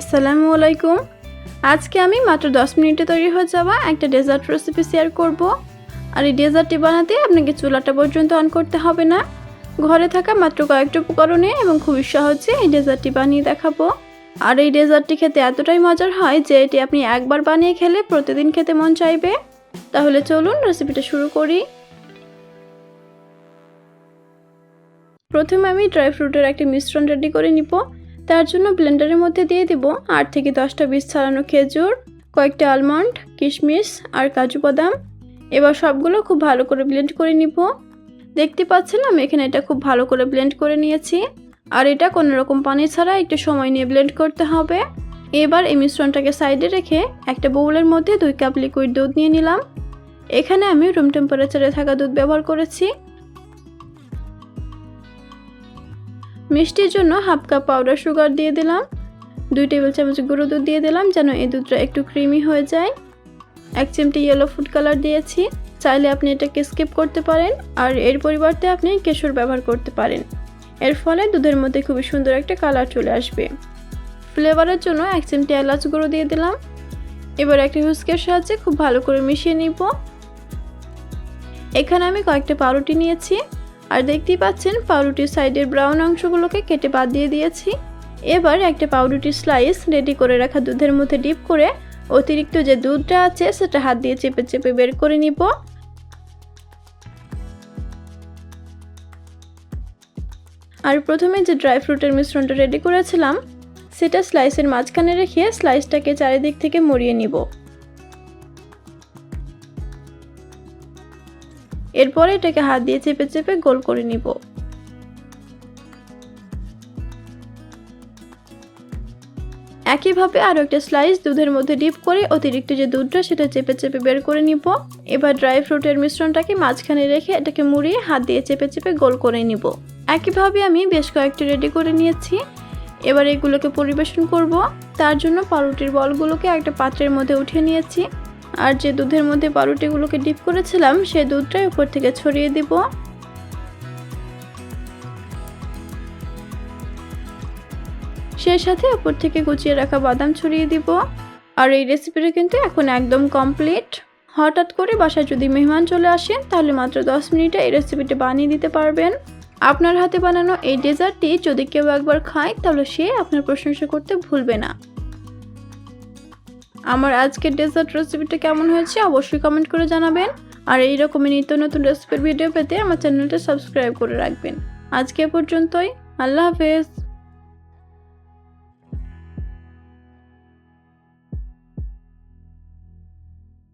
আসসালামু আলাইকুম। আজকে আমি মাত্র দশ মিনিটে তৈরি হয়ে যাওয়া একটা ডেজার্ট রেসিপি শেয়ার করব। আর এই ডেজার্টটি বানাতে আপনাকে চুলাটা পর্যন্ত অন করতে হবে না। ঘরে থাকা মাত্র কয়েকটা উপকরণে এবং খুবই সহজে এই ডেজার্টটি বানিয়ে দেখাবো। আর এই ডেজার্টটি খেতে এতটাই মজার হয় যে এটি আপনি একবার বানিয়ে খেলে প্রতিদিন খেতে মন চাইবে। তাহলে চলুন রেসিপিটা শুরু করি। প্রথমে আমি ড্রাই ফ্রুটের একটা মিশ্রণ রেডি করে নিব। তার জন্য ব্লেন্ডারের মধ্যে দিয়ে দিব আট থেকে দশটা বীজ ছাড়ানো খেজুর, কয়েকটা আলমন্ড কিশমিশ আর কাজু বাদাম। এবার সবগুলো খুব ভালো করে ব্লেন্ড করে নিব। দেখতে পাচ্ছেন আমি এখানে এটা খুব ভালো করে ব্লেন্ড করে নিয়েছি। আর এটা কোনো রকম পানি ছাড়া একটু সময় নিয়ে ব্লেন্ড করতে হবে। এবার এই মিশ্রণটাকে সাইডে রেখে একটা বোউলের মধ্যে দুই কাপ লিকুইড দুধ নিয়ে নিলাম। এখানে আমি রুম টেম্পারেচারে থাকা দুধ ব্যবহার করেছি। মিষ্টির জন্য হাফ কাপ পাউডার সুগার দিয়ে দিলাম। দুই টেবিল চামচ গুঁড়ো দুধ দিয়ে দিলাম যেন এই দুধটা একটু ক্রিমি হয়ে যায়। এক চিমটি ইয়েলো ফুড কালার দিয়েছি। চাইলে আপনি এটাকে স্কিপ করতে পারেন আর এর পরিবর্তে আপনি কেশর ব্যবহার করতে পারেন। এর ফলে দুধের মধ্যে খুবই সুন্দর একটা কালার চলে আসবে। ফ্লেভারের জন্য এক চিমটি এলাচ গুঁড়ো দিয়ে দিলাম। এবার একটা হুস্কের সাহায্যে খুব ভালো করে মিশিয়ে নিব। এখানে আমি কয়েকটা পাউরুটি নিয়েছি। আর দেখতেই পাচ্ছেন পাউরুটির সাইডের ব্রাউন অংশগুলোকে কেটে বাদ দিয়ে দিয়েছি। এবার একটা পাউরুটির স্লাইস রেডি করে রাখা দুধের মধ্যে ডিপ করে অতিরিক্ত যে দুধটা আছে সেটা হাত দিয়ে চেপে চেপে বের করে নিব। আর প্রথমে যে ড্রাই ফ্রুটের মিশ্রণটা রেডি করেছিলাম, সেটা স্লাইসের মাঝখানে রেখে স্লাইসটাকে চারিদিক থেকে মরিয়ে নিব। এরপরে এটাকে হাত দিয়ে চেপে চেপে গোল করে নিব। একইভাবে আরও একটা স্লাইস দুধের মধ্যে ডিপ করে অতিরিক্ত যে দুধটা সেটা চেপে চেপে বের করে নিব। এবার ড্রাই ফ্রুটের মিশ্রণটাকে মাঝখানে রেখে এটাকে মুড়িয়ে হাত দিয়ে চেপে চেপে গোল করে নিব। একইভাবে আমি বেশ কয়েকটি রেডি করে নিয়েছি। এবার এগুলোকে পরিবেশন করব। তার জন্য পাউরুটির বলগুলোকে একটা পাত্রের মধ্যে উঠিয়ে নিয়েছি। আর যে দুধের মধ্যে পাউরুটিগুলোকে ডিপ করেছিলাম, সেই দুধটাই উপর থেকে ছড়িয়ে দিব। সেই সাথে উপর থেকে কুচিয়ে রাখা বাদাম ছড়িয়ে দিব। আর এই রেসিপিটা কিন্তু এখন একদম কমপ্লিট। হঠাৎ করে বাসায় যদি মেহমান চলে আসেন, তাহলে মাত্র দশ মিনিটে এই রেসিপিটি বানিয়ে দিতে পারবেন। আপনার হাতে বানানো এই ডেজার্টটি যদি কেউ একবার খায়, তাহলে সে আপনার প্রশংসা করতে ভুলবে না। আমার আজকের ডেজার্ট রেসিপিটা কেমন হয়েছে অবশ্যই কমেন্ট করে জানাবেন। আর এই রকমই নিত্য নতুন রেসিপির ভিডিও পেতে আমার চ্যানেলটা সাবস্ক্রাইব করে রাখবেন। আজকে পর্যন্তই, আল্লাহ হাফেজ।